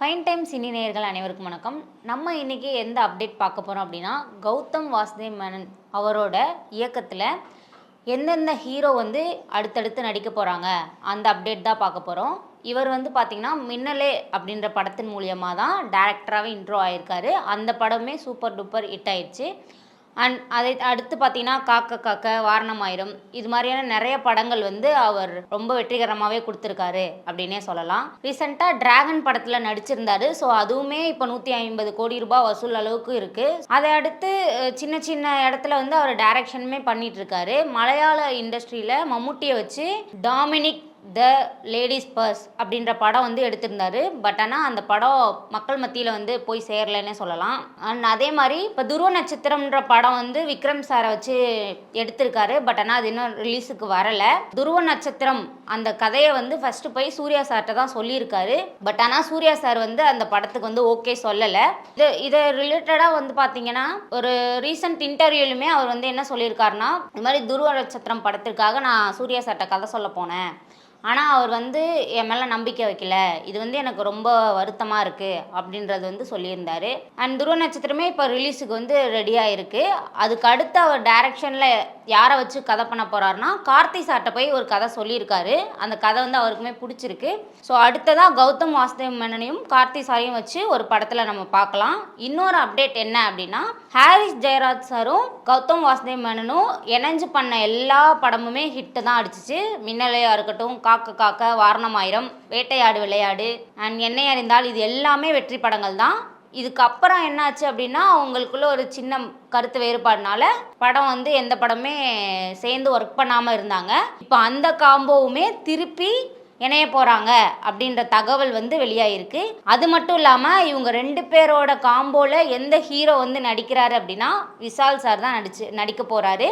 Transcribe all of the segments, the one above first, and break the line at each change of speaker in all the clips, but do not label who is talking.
Fine time cine நேயர்கள் அனைவருக்கும் வணக்கம். நம்ம இன்றைக்கி எந்த அப்டேட் பார்க்க போகிறோம் அப்படின்னா கௌதம் வாசுதேவ் மேனன் அவரோட இயக்கத்தில் எந்தெந்த ஹீரோ வந்து அடுத்தடுத்து நடிக்க போகிறாங்க அந்த அப்டேட் தான் பார்க்க போகிறோம் இவர் வந்து பார்த்திங்கன்னா மின்னலே அப்படின்ற படத்தின் மூலியமாக தான் டேரக்டராகவே இன்ட்ரோ ஆயிருக்காரு. அந்த படமே சூப்பர் டூப்பர் ஹிட் ஆயிடுச்சு அண்ட் அதை அடுத்து பார்த்தீங்கன்னா காக்க காக்க வாரணமாயிரம். இது மாதிரியான நிறைய படங்கள் வந்து அவர் ரொம்ப வெற்றிகரமாகவே கொடுத்துருக்காரு அப்படின்னே சொல்லலாம். ரீசெண்டாக டிராகன் படத்தில் நடிச்சிருந்தாரு. ஸோ அதுவுமே இப்போ நூற்றி ஐம்பது கோடி ரூபாய் வசூல் அளவுக்கு இருக்குது அதை அடுத்து சின்ன சின்ன இடத்துல வந்து அவர் டைரக்ஷனுமே பண்ணிட்டு இருக்காரு. மலையாள இண்டஸ்ட்ரியில் மம்முட்டியை வச்சு டாமினிக் த லேடிஸ் பர்ஸ் அப்படின்ற படம் வந்து எடுத்திருந்தாரு. பட் ஆனால் அந்த படம் மக்கள் மத்தியில் வந்து போய் சேரலைன்னே சொல்லலாம். அண்ட் அதே மாதிரி இப்போ துருவ நட்சத்திரம்ன்ற படம் வந்து விக்ரம் சாரை வச்சு எடுத்திருக்காரு. பட் ஆனால் அது இன்னும் ரிலீஸுக்கு வரலை. துருவ நட்சத்திரம் அந்த கதையை வந்து ஃபஸ்ட்டு போய் சூர்யா சார்கிட்ட தான் சொல்லியிருக்காரு. பட் ஆனால் சூர்யா சார் வந்து அந்த படத்துக்கு வந்து ஓகே சொல்லலை. இது இதை ரிலேட்டடாக வந்து பார்த்தீங்கன்னா ஒரு ரீசன்ட் இன்டர்வியூலுமே அவர் வந்து என்ன சொல்லியிருக்காருன்னா இந்த மாதிரி துருவ நட்சத்திரம் படத்திற்காக நான் சூர்யா சார்கிட்ட கதை சொல்ல போனேன். ஆனால் அவர் வந்து என் மேலே நம்பிக்கை வைக்கல. இது வந்து எனக்கு ரொம்ப வருத்தமாக இருக்குது அப்படின்றது வந்து சொல்லியிருந்தார். அண்ட் துருவ நட்சத்திரமே இப்போ ரிலீஸுக்கு வந்து ரெடியாக இருக்குது அதுக்கு அடுத்து அவர் டைரக்ஷனில் யாரை வச்சு கதை பண்ண போகிறாருன்னா கார்த்தி சாட்டை போய் ஒரு கதை சொல்லியிருக்காரு. அந்த கதை வந்து அவருக்குமே பிடிச்சிருக்கு. ஸோ அடுத்ததாக கௌதம் வாசுதேவ் மேனனையும் கார்த்தி சாரையும் வச்சு ஒரு படத்தில் நம்ம பார்க்கலாம். இன்னொரு அப்டேட் என்ன அப்படின்னா ஹாரிஸ் ஜெயராஜ் சாரும் கௌதம் வாசுதேவ் மேனனும் இணைஞ்சு பண்ண எல்லா படமுமே ஹிட்டு தான் அடிச்சிச்சு. மின்னலையாக இருக்கட்டும் காக்க காக்க வாரணமாயிரம் வேட்டையாடு விளையாடு. அண்ட் என்னை அறிந்தால் இது எல்லாமே வெற்றி படங்கள் தான். இதுக்கப்புறம் என்னாச்சு அப்படின்னா அவங்களுக்குள்ள ஒரு சின்ன கருத்து வேறுபாடுனால படம் வந்து எந்த படமே சேர்ந்து ஒர்க் பண்ணாமல் இருந்தாங்க. இப்போ அந்த காம்போவுமே திருப்பி இணைய போகிறாங்க அப்படின்ற தகவல் வந்து வெளியாகிருக்கு அது மட்டும் இல்லாமல் இவங்க ரெண்டு பேரோட காம்போவில் எந்த ஹீரோ வந்து நடிக்கிறாரு அப்படின்னா விஷால் சார் தான் நடிச்சு நடிக்க போகிறாரு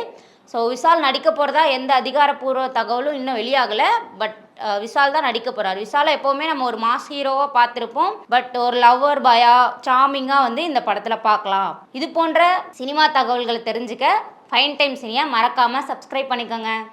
ஸோ விஷால் நடிக்க போகிறதா எந்த அதிகாரப்பூர்வ தகவலும் இன்னும் வெளியாகலை பட் விஷால் uh, தான் நடிக்க போகிறார் விஷாலை எப்போவுமே நம்ம ஒரு மாஸ் ஹீரோவாக பார்த்துருப்போம் பட் ஒரு லவ்வர் பாயா சாமிங்காக வந்து இந்த படத்தில் பார்க்கலாம். இது போன்ற சினிமா தகவல்களை தெரிஞ்சுக்க ஃபைன் டைம் சினியா மறக்காமல் சப்ஸ்கிரைப் பண்ணிக்கோங்க.